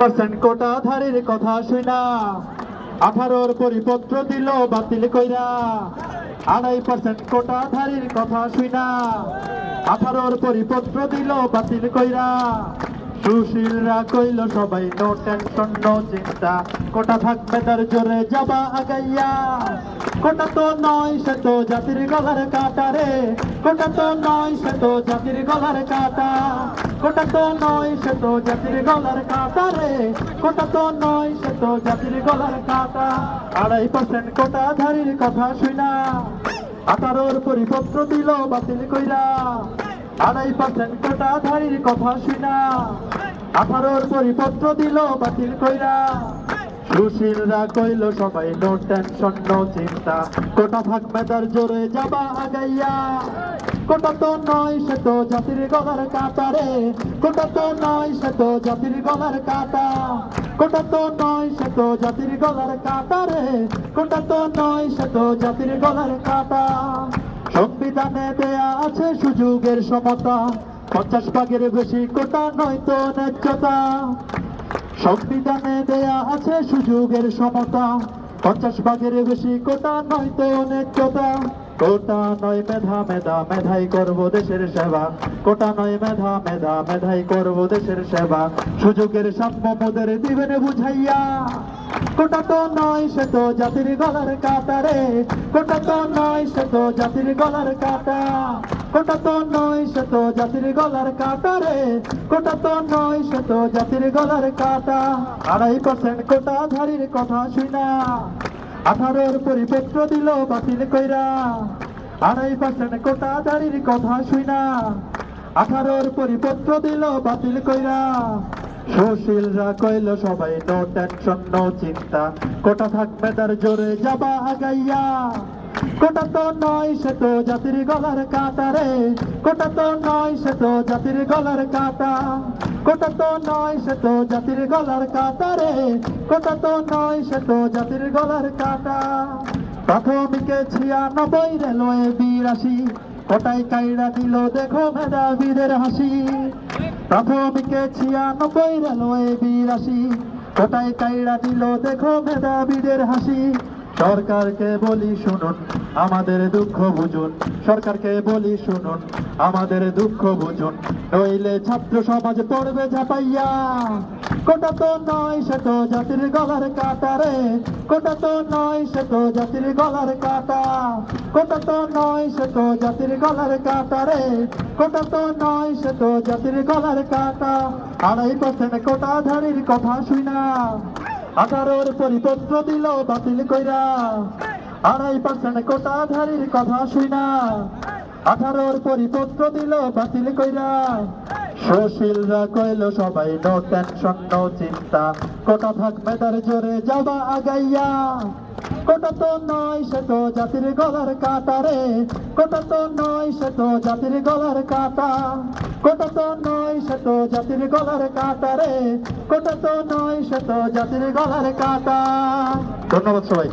Percent quota কোটাধারীর কথা শুনা আঠারোর পরিপত্র দিল বাতিল কইরা আড়াই পার্সেন্ট কোটা কোটাধারীর কথা শুনা আঠারোর পরিপত্র দিল বাতিল কইরা সুশীলরা কইল সবাই নো টেনশন নো চিন্তা কোটা থাকবে তার জোরে যাবা আগাইয়া কোটা তো নয় সে তো জাতির গলার কাটা রে কোটা তো নয় সে তো জাতির গলার কাটা কোটা তো নয়, সে তো জাতির গলার কাটা রে কোটা তো নয়, সে তো জাতির গলার কাটা। আড়াই পার্সেন্ট কোটা ধারির কথা শুনা আঠারোর পরিপত্র দিল, বাতিল কইরা। আড়াই পার্সেন্ট কোটা ধারির কথা শুনা আঠারোর পরিপত্র দিল, বাতিল কইরা। সুশীলরা কইল, সবাই নো টেনশন, নো চিন্তা। কোটা থাকবে তার জোরে যাবা আগাইয়া। কোটা তো নয়, সে তো জাতির গলার কাটা রে কোটা তো নয়, সে তো জাতির গলার কাটা। কোটা তো নয়, সে তো জাতির গলার কাটা রে কোটা তো নয়, সে তো জাতির গলার কাটা। সংবিধানে দেয়া আছে সুযোগের সমতা। পঞ্চাশ ভাগের বেশি কোটা নয় তো ন্যায্যতা। সংবিধানে দেয়া আছে সুযোগের সমতা। পঞ্চাশ ভাগের বেশি কোটা নয় তো ন্যায্যতা। কোটা নয় মেধা মেধা মেধাই করব দেশের সেবা। কোটা নয় মেধা মেধা মেধাই করব দেশের সেবা। সুযোগের সাম্য মোদের দিবেন বুঝাইয়া। কোটা তো নয়, সে তো জাতির গলার কাটা রে কোটা তো নয়, সে তো জাতির গলার কাটা। কোটা তো নয়, সে তো জাতির গলার কাটা রে কোটা তো নয়, সে তো জাতির গলার কাটা। আড়াই পার্সেন্ট কোটা ধারির কথা শুনা। আঠারোর পরিপত্র দিল বাতিল কইরা। আড়াই পার্সেন্ট কোটা দাঁড়ির কথা শুনা আঠারোর পরিপত্র দিল বাতিল কইরা। সুশীলরা কইল, সবাই নো টেনশন নো চিন্তা। কোটা থাকবে তার জোরে যাবা আগাইয়া। কোটা তো নয় সে তো জাতির গলার কাটা রে কোটা তো নয় সে তো জাতির গলার কাটা। কোটা তো নয় সে তো জাতির গলার কাটা রে কোটা তো নয় সে তো জাতির গলার কাটা। প্রাথমিকে ছিয়ানব্বই রেলওয়ে বিরাশি। কোটাই কাইরা দিল, দেখো মেধাবীদের হাসি। প্রাথমিকে ছিয়ানব্বই রেলওয়ে বিরাশি। কোটাই কাইরা দিল, দেখো মেধাবীদের হাসি। সরকারকে বলি শুনুন, আমাদের দুঃখ বুঝুন। সরকারকে বলি শুনুন, আমাদের দুঃখ বুঝুন। নইলে ছাত্র সমাজ পড়বে ঝাপাইয়া। কোটা তো নয়, সে তো জাতির গলার কাটা রে কোটা তো নয়, সে তো জাতির গলার কাটা। কোটা তো নয়, সে তো জাতির গলার কাটা রে কোটা তো নয়, সে তো জাতির গলার কাটা। আড়াই পার্সেন্ট কোটা ধারির কথা শুনা আঠারোর পরিপত্র দিল, বাতিল কইরা। আড়াই পার্সেন্ট কোটা ধারির কথা শুনা আঠারোর পরিপত্র দিল, বাতিল কইরা। সুশীলরা কইল, সবাই নো টেনশন, নো চিন্তা। কোটা থাকবে তার জোরে যাবা আগাইয়া? কোটা তো নয়, সে তো জাতির গলার কাটা রে কোটা তো নয়, সে তো জাতির গলার কাটা। কোটা তো নয়, সে তো জাতির গলার কাটা রে কোটা তো নয়, সে তো জাতির গলার কাটা। ধন্যবাদ সবাই